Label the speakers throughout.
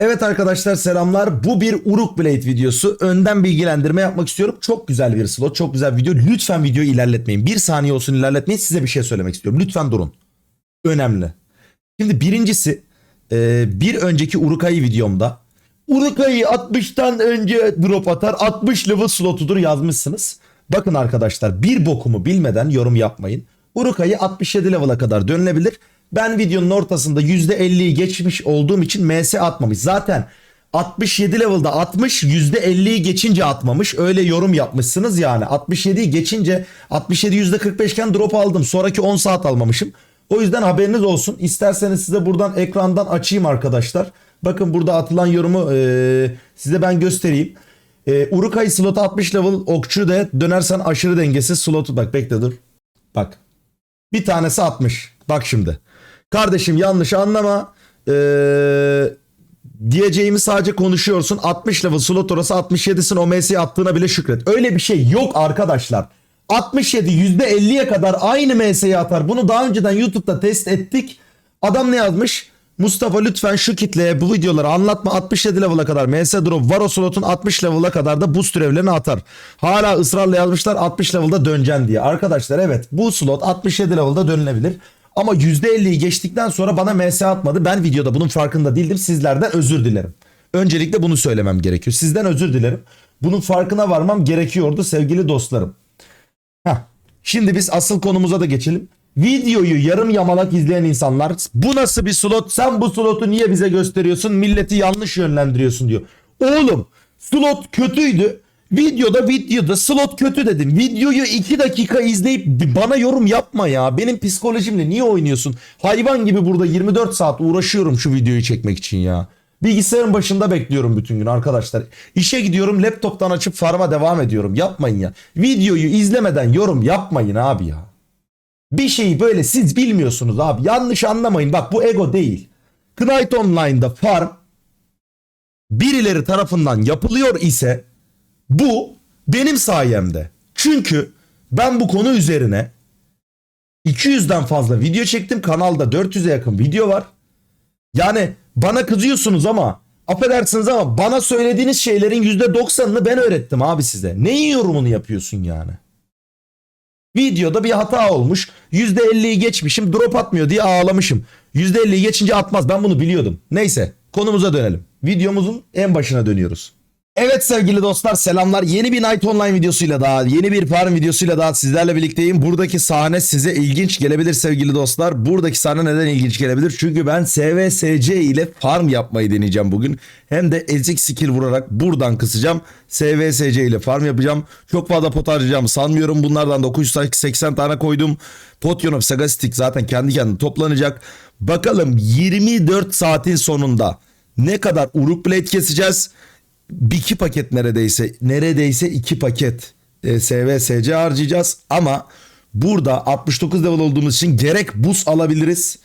Speaker 1: Evet arkadaşlar selamlar. Bu bir Uruk Blade videosu. Önden bilgilendirme yapmak istiyorum. Çok güzel bir slot, çok güzel video. Lütfen videoyu ilerletmeyin. Bir saniye olsun ilerletmeyin. Size bir şey söylemek istiyorum. Lütfen durun. Önemli. Şimdi birincisi e, bir önceki Urukay'ı videomda Urukay'ı 60'tan önce drop atar 60 level slotudur yazmışsınız. Bakın arkadaşlar bir bokumu bilmeden yorum yapmayın. Urukay'ı 67 level'a kadar dönülebilir. Ben videonun ortasında %50'yi geçmiş olduğum için MS atmamış. Zaten 67 level'da 60 %50'yi geçince atmamış. Öyle yorum yapmışsınız yani. 67'yi geçince 67 %45 iken drop aldım. Sonraki 10 saat almamışım. O yüzden haberiniz olsun. İsterseniz size buradan ekrandan açayım arkadaşlar. Bakın burada atılan yorumu eee, size ben göstereyim. Eee Urukay slotu 60 level okçu de dönersen aşırı dengesiz slotu. Bak bekle dur. Bak. Bir tanesi 60. Bak şimdi. Kardeşim yanlış anlama. Eee diyeceğimi sadece konuşuyorsun. 60 level slot orası 67'sin o MS'yi attığına bile şükret. Öyle bir şey yok arkadaşlar. 67 %50'ye kadar aynı MS'yi atar. Bunu daha önceden YouTube'da test ettik. Adam ne yazmış? Mustafa lütfen şu kitleye bu videoları anlatma 67 level'a kadar MS drop var o slotun 60 level'a kadar da boost türevlerini atar. Hala ısrarla yazmışlar 60 level'da döneceksin diye. Arkadaşlar evet bu slot 67 level'da dönülebilir. Ama %50'yi geçtikten sonra bana MS atmadı. Ben videoda bunun farkında değildim. Sizlerden özür dilerim. Öncelikle bunu söylemem gerekiyor. Sizden özür dilerim. Bunun farkına varmam gerekiyordu sevgili dostlarım. Heh. Şimdi biz asıl konumuza da geçelim. Videoyu yarım yamalak izleyen insanlar bu nasıl bir slot sen bu slotu niye bize gösteriyorsun milleti yanlış yönlendiriyorsun diyor. Oğlum slot kötüydü. Videoda videoda slot kötü dedim. Videoyu 2 dakika izleyip bana yorum yapma ya. Benim psikolojimle niye oynuyorsun? Hayvan gibi burada 24 saat uğraşıyorum şu videoyu çekmek için ya. Bilgisayarın başında bekliyorum bütün gün arkadaşlar. İşe gidiyorum laptoptan açıp farma devam ediyorum. Yapmayın ya. Videoyu izlemeden yorum yapmayın abi ya. Bir şeyi böyle siz bilmiyorsunuz abi. Yanlış anlamayın. Bak bu ego değil. Knight Online'da farm birileri tarafından yapılıyor ise bu benim sayemde. Çünkü ben bu konu üzerine 200'den fazla video çektim. Kanalda 400'e yakın video var. Yani bana kızıyorsunuz ama affedersiniz ama bana söylediğiniz şeylerin %90'ını ben öğrettim abi size. Neyin yorumunu yapıyorsun yani? Videoda bir hata olmuş. %50'yi geçmişim drop atmıyor diye ağlamışım. %50'yi geçince atmaz ben bunu biliyordum. Neyse konumuza dönelim. Videomuzun en başına dönüyoruz. Evet sevgili dostlar selamlar. Yeni bir Night Online videosuyla daha, yeni bir farm videosuyla daha sizlerle birlikteyim. Buradaki sahne size ilginç gelebilir sevgili dostlar. Buradaki sahne neden ilginç gelebilir? Çünkü ben SVSC ile farm yapmayı deneyeceğim bugün. Hem de ezik skill vurarak buradan kısacağım. SVSC ile farm yapacağım. Çok fazla pot harcayacağımı sanmıyorum. Bunlardan 980 tane koydum. Potion of Sagastic zaten kendi kendine toplanacak. Bakalım 24 saatin sonunda ne kadar Uruk Blade keseceğiz? Bir iki paket neredeyse neredeyse iki paket e, SVSC harcayacağız. Ama burada 69 level olduğumuz için gerek buz alabiliriz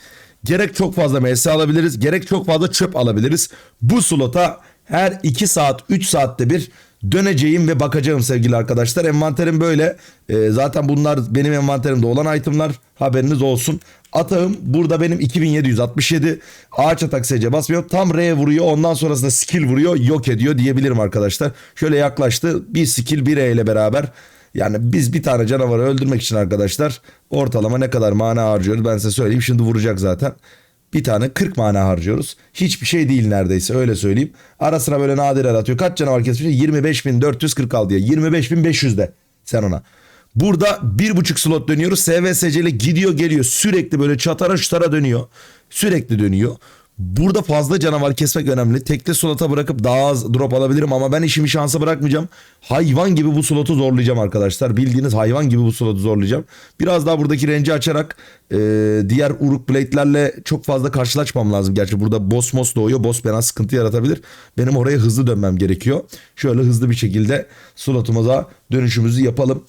Speaker 1: gerek çok fazla MS alabiliriz gerek çok fazla çöp alabiliriz. Bu slota her 2 saat 3 saatte bir döneceğim ve bakacağım sevgili arkadaşlar envanterim böyle E, zaten bunlar benim envanterimde olan itemlar haberiniz olsun Atağım burada benim 2767 ağaç atak SC basmıyor. Tam R vuruyor ondan sonrasında skill vuruyor yok ediyor diyebilirim arkadaşlar. Şöyle yaklaştı bir skill bir E ile beraber. Yani biz bir tane canavarı öldürmek için arkadaşlar ortalama ne kadar mana harcıyoruz ben size söyleyeyim. Şimdi vuracak zaten. Bir tane 40 mana harcıyoruz. Hiçbir şey değil neredeyse öyle söyleyeyim. Ara sıra böyle nadir atıyor. Kaç canavar kesmiş? 25.446 diye. 25.500 de sen ona. Burada bir buçuk slot dönüyoruz. SVSC ile gidiyor geliyor. Sürekli böyle çatara şutara dönüyor. Sürekli dönüyor. Burada fazla canavar kesmek önemli. Tekli slota bırakıp daha az drop alabilirim ama ben işimi şansa bırakmayacağım. Hayvan gibi bu slotu zorlayacağım arkadaşlar. Bildiğiniz hayvan gibi bu slotu zorlayacağım. Biraz daha buradaki renci açarak e, diğer Uruk Blade'lerle çok fazla karşılaşmam lazım. Gerçi burada boss mos doğuyor. Boss bana sıkıntı yaratabilir. Benim oraya hızlı dönmem gerekiyor. Şöyle hızlı bir şekilde slotumuza dönüşümüzü yapalım.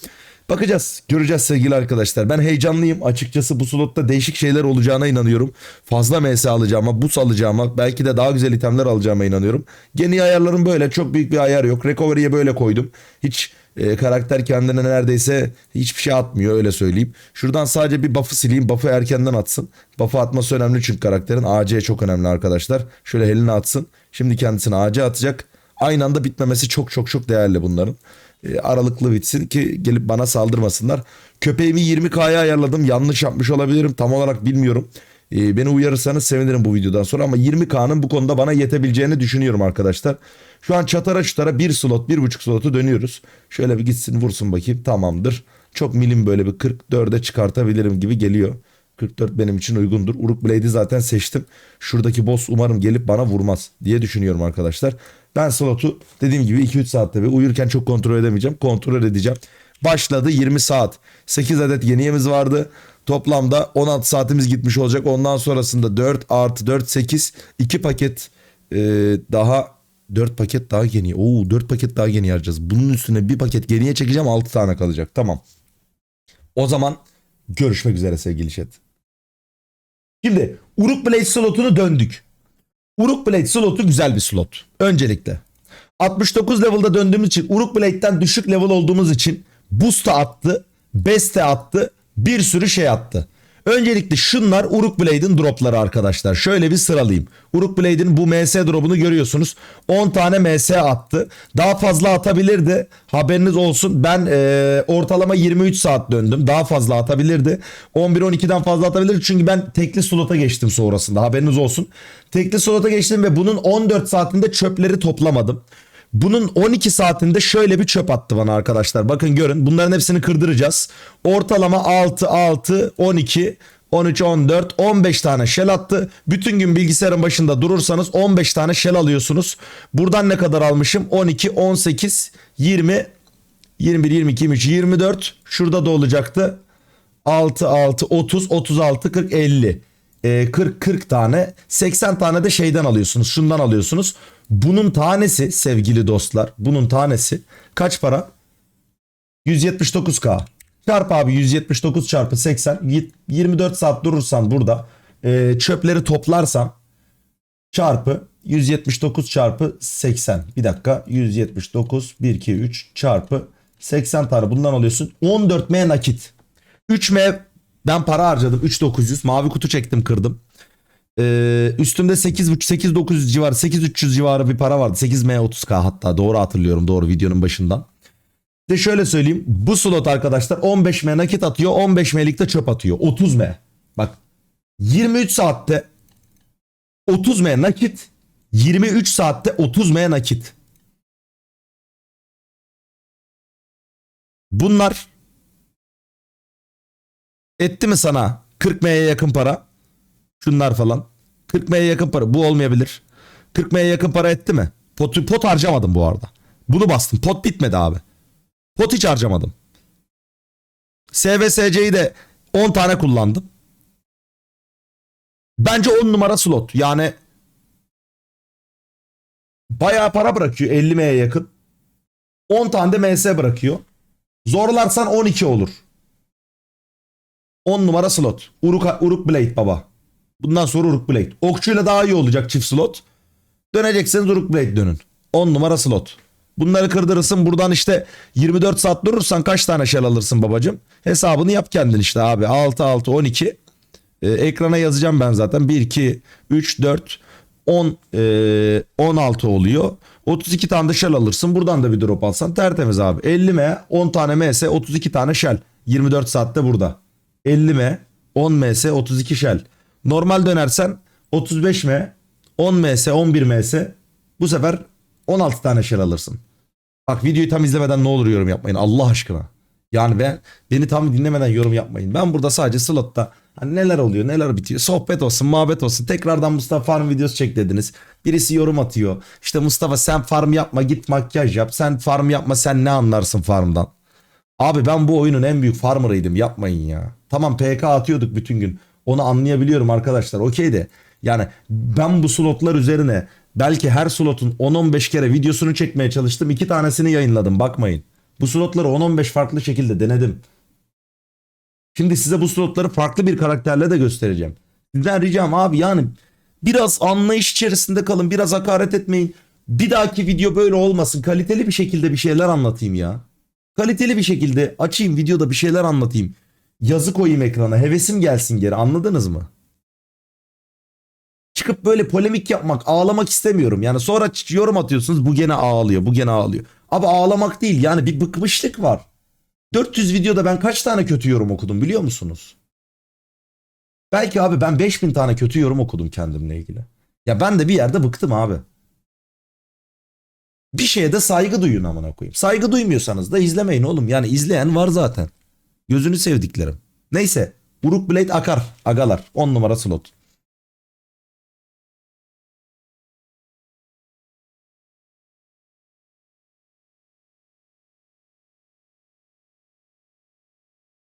Speaker 1: Bakacağız. Göreceğiz sevgili arkadaşlar. Ben heyecanlıyım. Açıkçası bu slotta değişik şeyler olacağına inanıyorum. Fazla MS alacağıma, boost alacağıma, belki de daha güzel itemler alacağıma inanıyorum. Geni ayarlarım böyle. Çok büyük bir ayar yok. Recovery'ye böyle koydum. Hiç E, karakter kendine neredeyse hiçbir şey atmıyor öyle söyleyeyim. Şuradan sadece bir buff'ı sileyim. Buff'ı erkenden atsın. Buff'ı atması önemli çünkü karakterin. AC çok önemli arkadaşlar. Şöyle eline atsın. Şimdi kendisine AC atacak. Aynı anda bitmemesi çok çok çok değerli bunların. E, aralıklı bitsin ki gelip bana saldırmasınlar. Köpeğimi 20K'ya ayarladım. Yanlış yapmış olabilirim. Tam olarak bilmiyorum. E, beni uyarırsanız sevinirim bu videodan sonra ama 20K'nın bu konuda bana yetebileceğini düşünüyorum arkadaşlar. Şu an çatara çutara bir slot, bir buçuk slotu dönüyoruz. Şöyle bir gitsin vursun bakayım tamamdır. Çok milim böyle bir 44'e çıkartabilirim gibi geliyor. 44 benim için uygundur. Uruk Blade'i zaten seçtim. Şuradaki boss umarım gelip bana vurmaz diye düşünüyorum arkadaşlar. Ben slotu dediğim gibi 2-3 saatte bir uyurken çok kontrol edemeyeceğim. Kontrol edeceğim. Başladı 20 saat. 8 adet yeniyemiz vardı. Toplamda 16 saatimiz gitmiş olacak. Ondan sonrasında 4 artı 4 8 2 paket e, daha 4 paket daha geniye. Oo 4 paket daha geniye harcayacağız. Bunun üstüne bir paket geniye çekeceğim 6 tane kalacak. Tamam. O zaman görüşmek üzere sevgili chat. Şimdi Uruk Blade slotunu döndük. Uruk Blade slotu güzel bir slot. Öncelikle. 69 level'da döndüğümüz için Uruk Blade'den düşük level olduğumuz için Boost'a attı. Best'e attı. Bir sürü şey attı. Öncelikle şunlar Uruk Blade'in dropları arkadaşlar. Şöyle bir sıralayayım. Uruk Blade'in bu MS drop'unu görüyorsunuz. 10 tane MS attı. Daha fazla atabilirdi. Haberiniz olsun. Ben e, ortalama 23 saat döndüm. Daha fazla atabilirdi. 11-12'den fazla atabilirdi. Çünkü ben tekli slota geçtim sonrasında. Haberiniz olsun. Tekli slota geçtim ve bunun 14 saatinde çöpleri toplamadım. Bunun 12 saatinde şöyle bir çöp attı bana arkadaşlar. Bakın görün bunların hepsini kırdıracağız. Ortalama 6, 6, 12, 13, 14, 15 tane shell attı. Bütün gün bilgisayarın başında durursanız 15 tane shell alıyorsunuz. Buradan ne kadar almışım? 12, 18, 20, 21, 22, 23, 24. Şurada da olacaktı. 6, 6, 30, 36, 40, 50. Ee, 40, 40 tane. 80 tane de şeyden alıyorsunuz. Şundan alıyorsunuz. Bunun tanesi sevgili dostlar. Bunun tanesi kaç para? 179k. Çarp abi 179 çarpı 80. Yet- 24 saat durursan burada e, çöpleri toplarsam çarpı 179 çarpı 80. Bir dakika 179 1 2 3 çarpı 80 tane bundan alıyorsun. 14 M nakit. 3 M ben para harcadım 3900 mavi kutu çektim kırdım. Ee, üstümde 8.5 8900 civarı 8300 civarı bir para vardı. 8M 30K hatta doğru hatırlıyorum doğru videonun başından. De şöyle söyleyeyim bu slot arkadaşlar 15M nakit atıyor 15M'lik de çöp atıyor 30M. Bak 23 saatte 30M nakit 23 saatte 30M nakit. Bunlar etti mi sana 40M'ye yakın para? Şunlar falan. 40M'ye yakın para. Bu olmayabilir. 40M'ye yakın para etti mi? Pot, pot harcamadım bu arada. Bunu bastım. Pot bitmedi abi. Pot hiç harcamadım. SVSC'yi de 10 tane kullandım. Bence 10 numara slot. Yani bayağı para bırakıyor 50M'ye yakın. 10 tane de MS bırakıyor. Zorlarsan 12 olur. 10 numara slot. Uruk, Uruk Blade baba. Bundan sonra Uruk Blade. Okçuyla daha iyi olacak çift slot. Dönecekseniz Uruk Blade dönün. 10 numara slot. Bunları kırdırırsın buradan işte 24 saat durursan kaç tane shell alırsın babacım? Hesabını yap kendin işte abi. 6 6 12. Ee, ekrana yazacağım ben zaten. 1 2 3 4 10 e, 16 oluyor. 32 tane de shell alırsın. Buradan da bir drop alsan tertemiz abi. 50 M 10 tane MS 32 tane shell. 24 saatte burada. 50 M 10 MS 32 shell. Normal dönersen 35 M 10 MS 11 MS bu sefer 16 tane shell alırsın. Bak videoyu tam izlemeden ne olur yorum yapmayın Allah aşkına. Yani ben beni tam dinlemeden yorum yapmayın. Ben burada sadece slotta hani neler oluyor neler bitiyor sohbet olsun muhabbet olsun. Tekrardan Mustafa Farm videosu çek dediniz. Birisi yorum atıyor. İşte Mustafa sen farm yapma git makyaj yap. Sen farm yapma sen ne anlarsın farmdan. Abi ben bu oyunun en büyük farmerıydım yapmayın ya. Tamam PK atıyorduk bütün gün. Onu anlayabiliyorum arkadaşlar okey de. Yani ben bu slotlar üzerine belki her slotun 10-15 kere videosunu çekmeye çalıştım. iki tanesini yayınladım bakmayın. Bu slotları 10-15 farklı şekilde denedim. Şimdi size bu slotları farklı bir karakterle de göstereceğim. Sizden ricam abi yani biraz anlayış içerisinde kalın. Biraz hakaret etmeyin. Bir dahaki video böyle olmasın. Kaliteli bir şekilde bir şeyler anlatayım ya. Kaliteli bir şekilde açayım videoda bir şeyler anlatayım. Yazı koyayım ekrana. Hevesim gelsin geri anladınız mı? Çıkıp böyle polemik yapmak, ağlamak istemiyorum. Yani sonra yorum atıyorsunuz bu gene ağlıyor, bu gene ağlıyor. Abi ağlamak değil yani bir bıkmışlık var. 400 videoda ben kaç tane kötü yorum okudum biliyor musunuz? Belki abi ben 5000 tane kötü yorum okudum kendimle ilgili. Ya ben de bir yerde bıktım abi. Bir şeye de saygı duyun amına koyayım. Saygı duymuyorsanız da izlemeyin oğlum. Yani izleyen var zaten. Gözünü sevdiklerim. Neyse. Uruk Blade akar. Agalar. 10 numara slot.